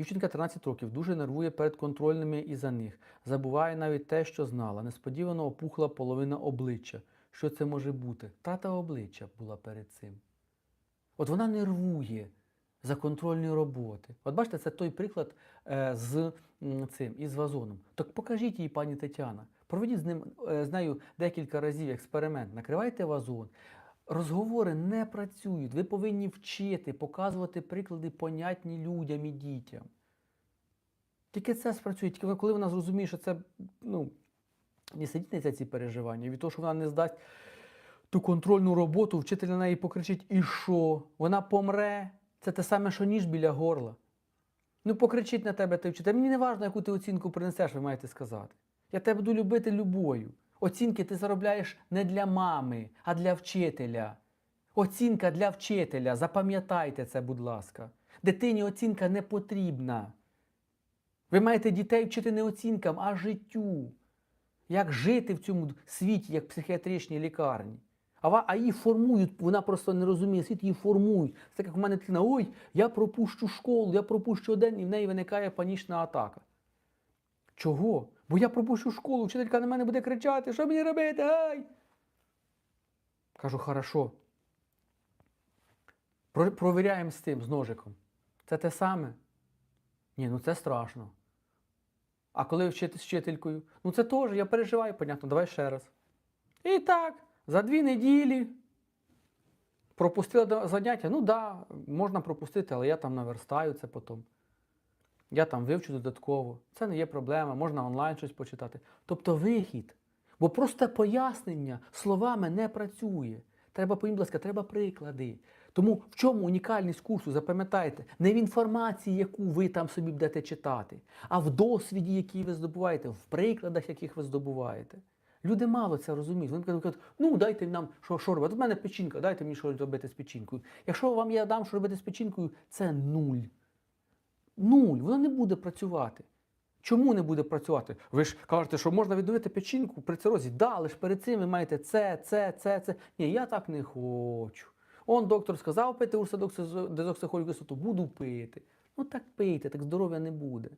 Дівчинка 13 років дуже нервує перед контрольними і за них. Забуває навіть те, що знала. Несподівано опухла половина обличчя. Що це може бути? Тата обличчя була перед цим. От вона нервує за контрольні роботи. От бачите, це той приклад е, з цим, із вазоном. Так покажіть їй, пані Тетяна. Проведіть з ним е, з нею декілька разів експеримент. Накривайте вазон. Розговори не працюють. Ви повинні вчити, показувати приклади понятні людям і дітям. Тільки це спрацює, тільки коли вона зрозуміє, що це ну, не сидіть ці переживання, від того, що вона не здасть ту контрольну роботу, вчитель на неї покричить, і що? Вона помре. Це те саме, що ніж біля горла. Ну, покричить на тебе той вчитель. Мені не важливо, яку ти оцінку принесеш, ви маєте сказати. Я тебе буду любити любою. Оцінки ти заробляєш не для мами, а для вчителя. Оцінка для вчителя. Запам'ятайте це, будь ласка. Дитині оцінка не потрібна. Ви маєте дітей вчити не оцінкам, а життю. Як жити в цьому світі, як в психіатричній лікарні. А, а її формують, вона просто не розуміє світ, її формують. Це так, як в мене дитина, ой, я пропущу школу, я пропущу день, і в неї виникає панічна атака. Чого? Бо я пропущу школу, вчителька на мене буде кричати, що мені робити? Ай! Кажу, хорошо. Провіряємо з тим, з ножиком. Це те саме? Ні, ну це страшно. А коли вчити з вчителькою? Ну це теж, я переживаю, понятно, давай ще раз. І так, за дві неділі пропустила заняття. Ну так, да, можна пропустити, але я там наверстаю це потім. Я там вивчу додатково. Це не є проблема, можна онлайн щось почитати. Тобто вихід. Бо просто пояснення словами не працює. Треба, будь ласка, треба приклади. Тому в чому унікальність курсу, запам'ятайте, не в інформації, яку ви там собі будете читати, а в досвіді, який ви здобуваєте, в прикладах, яких ви здобуваєте. Люди мало це розуміють. Вони кажуть, ну дайте нам що, що робити. От в мене печінка, дайте мені що робити з печінкою. Якщо вам я дам що робити з печінкою, це нуль. Нуль, воно не буде працювати. Чому не буде працювати? Ви ж кажете, що можна відновити печінку при цирозі. Да, але ж перед цим ви маєте це, це, це, це. Ні, я так не хочу. Он доктор сказав пити урсодоксихолю кислоту, буду пити. Ну так пийте, так здоров'я не буде.